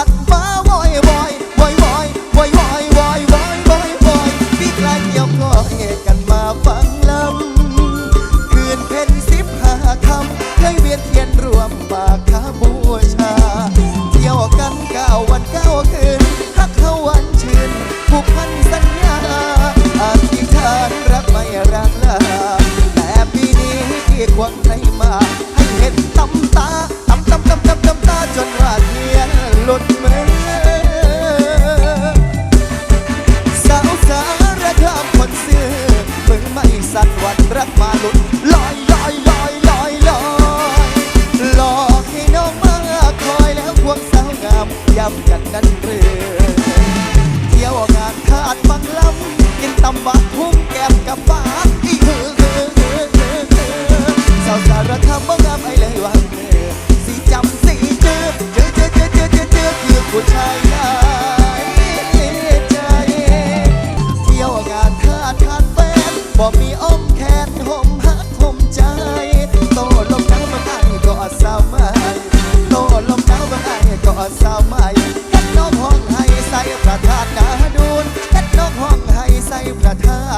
หักฟ้าวอยวอยวอยวอยวอยวอยวอยวอยวอยวอยพี่กลายเกี่ยวก้อยกันมาฟังลำคืนเพ็ญสิบห้าคำเคยเวียนเทียนรวมบากคาบูชา เที่ยวกันเก้าวันเก้าคืนฮักเขาวันชื่นผูกพันสัญญาอาธิษฐานรักไม่รักลาแต่ปีนี้ที่ควงใครมา สั่นวันรักมาหลุดลอยลอยลอยลอยลอยหลอกให้น้องมาคอยแล้วควงสาวงามย้ำกันนั้นเรือเที่ยวงานคาดบังลำกินตำบักหุ้มแก้มกับบ้าน มีอ้อมแขนห่มหักห่มใจ โตลมหนาวบางอันก็สาวใหม่โตลมหนาวบางอันก็สาวใหม่เฮ็ดน้องห้องให้ใส่ประทานนาดูนเฮ็ดน้องห้องให้ใส่ประทาน